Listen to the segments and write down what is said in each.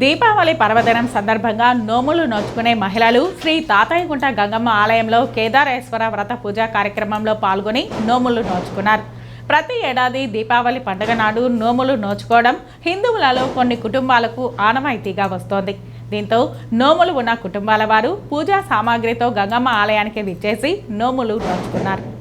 దీపావళి పర్వదినం సందర్భంగా నోములు నోచుకునే మహిళలు శ్రీ తాతయ్యగుంట గంగమ్మ ఆలయంలో కేదారేశ్వర వ్రత పూజా కార్యక్రమంలో పాల్గొని నోములు నోచుకున్నారు. ప్రతి ఏడాది దీపావళి పండుగ నాడు నోములు నోచుకోవడం హిందువులలో కొన్ని కుటుంబాలకు ఆనవాయితీగా వస్తోంది. దీంతో నోములు ఉన్న కుటుంబాల వారు పూజా సామాగ్రితో గంగమ్మ ఆలయానికి విచ్చేసి నోములు నోచుకున్నారు.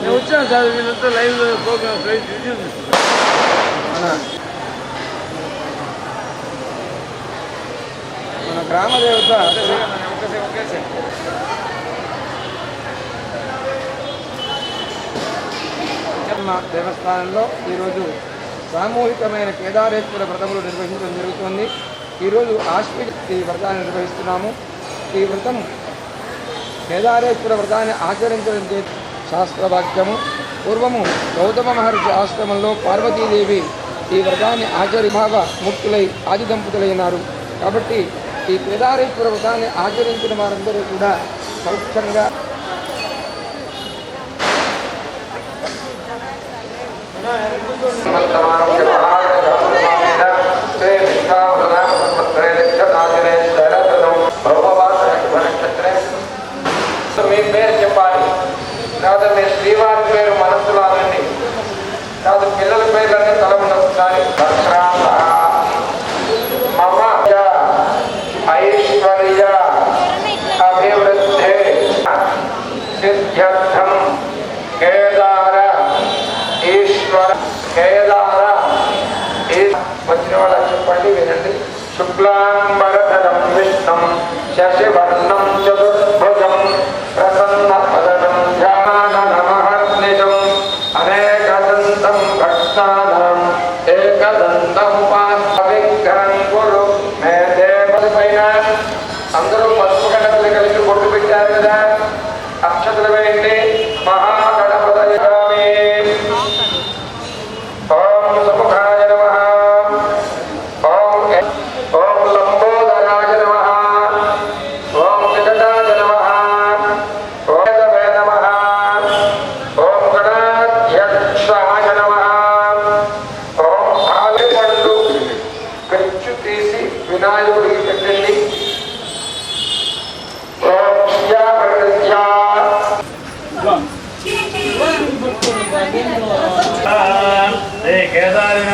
నేను వచ్చాను సార్ వీళ్ళంతా లైవ్ ప్రోగ్రామ్ ప్రైజ్ రివ్యూ మన గ్రామ దేవత. దేవస్థానంలో ఈరోజు సామూహికమైన కేదారేశ్వర వ్రతములు నిర్వహించడం జరుగుతుంది. ఈరోజు ఆశ్వీ ఈ వ్రతాన్ని నిర్వహిస్తున్నాము. ఈ వ్రతం కేదారేశ్వర వ్రతాన్ని ఆచరించడం చే శాస్త్రవాక్యము. పూర్వము గౌతమ మహర్షి ఆశ్రమంలో పార్వతీదేవి ఈ వ్రతాన్ని ఆచరిభావ ముక్తులై ఆది దంపతులైనారు కాబట్టి ఈ కేదారేశ్వర వ్రతాన్ని ఆచరించిన వారందరూ కూడా సౌఖ్యంగా మీ పేరు చెప్పాలి. కాదు మీ శ్రీవారి పేరు మనస్సులో అనండి కాదు పిల్లల పేర్లన్నీ తల ఉండాలి మమ ఐశ్వర్య అభివృద్ధి సిద్ధ్యర్థం కేదార ఈశ్వర కేదార వచ్చిన వాళ్ళ చెప్పండి వినండి. శుక్లాంబరధరం విష్ణం శశివర్ణం చతుర్భుజం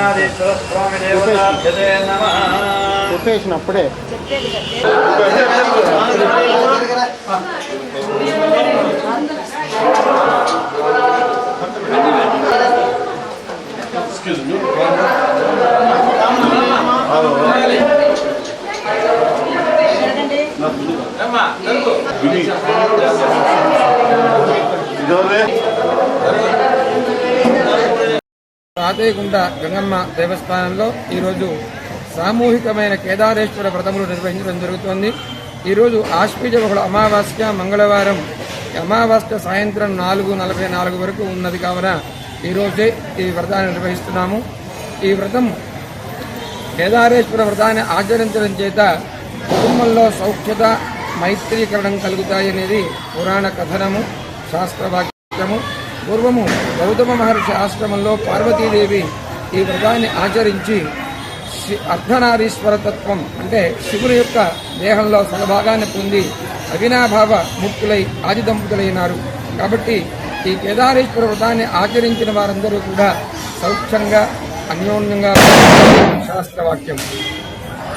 కేదారినాథీశ్వర స్వామి దేవతాభ్యతే నమ. చెప్పేసినప్పుడే తాతయ్యగుంట గంగమ్మ దేవస్థానంలో ఈరోజు సామూహికమైన కేదారేశ్వర వ్రతములు నిర్వహించడం జరుగుతోంది. ఈరోజు ఆశ్వీజ బహుళ అమావాస్య మంగళవారం అమావాస్య సాయంత్రం నాలుగు నలభై నాలుగు వరకు ఉన్నది కావున ఈరోజే ఈ వ్రతాన్ని నిర్వహిస్తున్నాము. ఈ వ్రతం కేదారేశ్వర వ్రతాన్ని ఆచరించడం చేత కుటుంబంలో సౌఖ్యత మైత్రీకరణం కలుగుతాయనేది పురాణ కథనము శాస్త్రవాక్యము. పూర్వము గౌతమ మహర్షి ఆశ్రమంలో పార్వతీదేవి ఈ వ్రతాన్ని ఆచరించి అర్ధనారీశ్వర తత్వం అంటే శివుని యొక్క దేహంలో సగభాగాన్ని పొంది అవినాభావ ముక్తులై ఆది దంపతులైనారు కాబట్టి ఈ కేదారేశ్వర వ్రతాన్ని ఆచరించిన వారందరూ కూడా సౌఖ్యంగా అన్యోన్యంగా శాస్త్రవాక్యం.